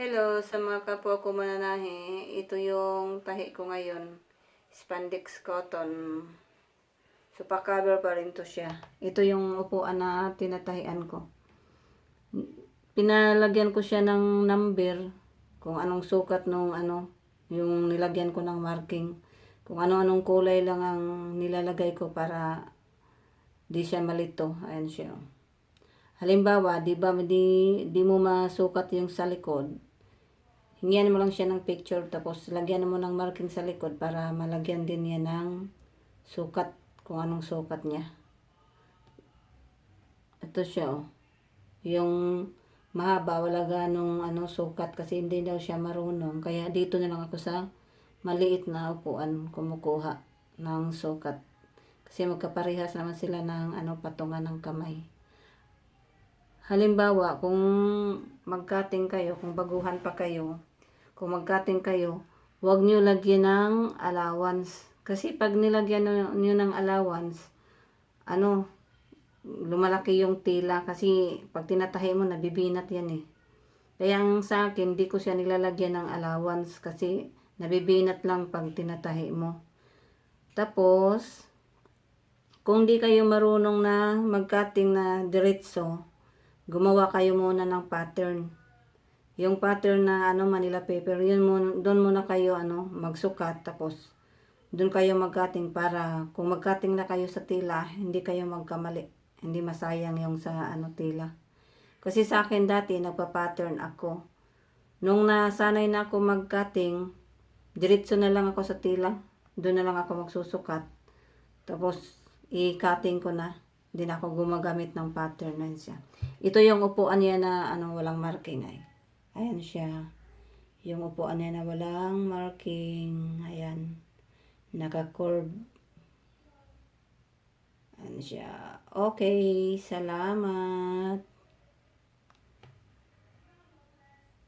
Hello sa mga kapwa ko mananahi. Ito yung tahi ko ngayon. Spandex cotton. So, pa-cover pa rin to siya. Ito yung upuan na tinatahian ko. Pinalagyan ko siya ng number. Kung anong sukat nung ano, yung nilagyan ko ng marking. Kung ano-anong kulay lang ang nilalagay ko para di siya malito. Ayan siya. Halimbawa, di ba di, di mo masukat yung sa likod, hingian mo lang siya ng picture tapos lagyan mo ng marking sa likod para malagyan din niya ng sukat kung anong sukat niya. Ito siya oh. Yung mahaba wala ganong ano sukat kasi hindi daw siya marunong. Kaya dito na lang ako sa maliit na upuan kumukuha ng sukat. Kasi magkaparehas naman sila ng ano patungan ng kamay. Halimbawa, kung magkating kayo, kung baguhan pa kayo, kung magkating kayo, huwag nyo lagyan ng allowance. Kasi pag nilagyan nyo ng allowance, ano, lumalaki yung tila kasi pag tinatahi mo, nabibinat yan eh. Kaya ang sa akin, di ko siya nilalagyan ng allowance kasi nabibinat lang pag tinatahi mo. Tapos, kung di kayo marunong na magkating na diretso, gumawa kayo muna ng pattern. Yung pattern na ano Manila paper, yun mo doon muna kayo ano magsukat tapos doon kayo magkating para kung magkating na kayo sa tila, hindi kayo magkamali. Hindi masayang yung sa ano tila. Kasi sa akin dati nagpa-pattern ako. Nung nasanay na ako magkating, diretso na lang ako sa tila. Doon na lang ako magsusukat. Tapos i-cutting ko na. Hindi na ako gumagamit ng pattern na siya. Ito yung upuan niya na ano, walang marking ay. Ayan siya. Yung upuan niya na walang marking. Ayan. Naka-curve. Ayan siya. Okay. Salamat.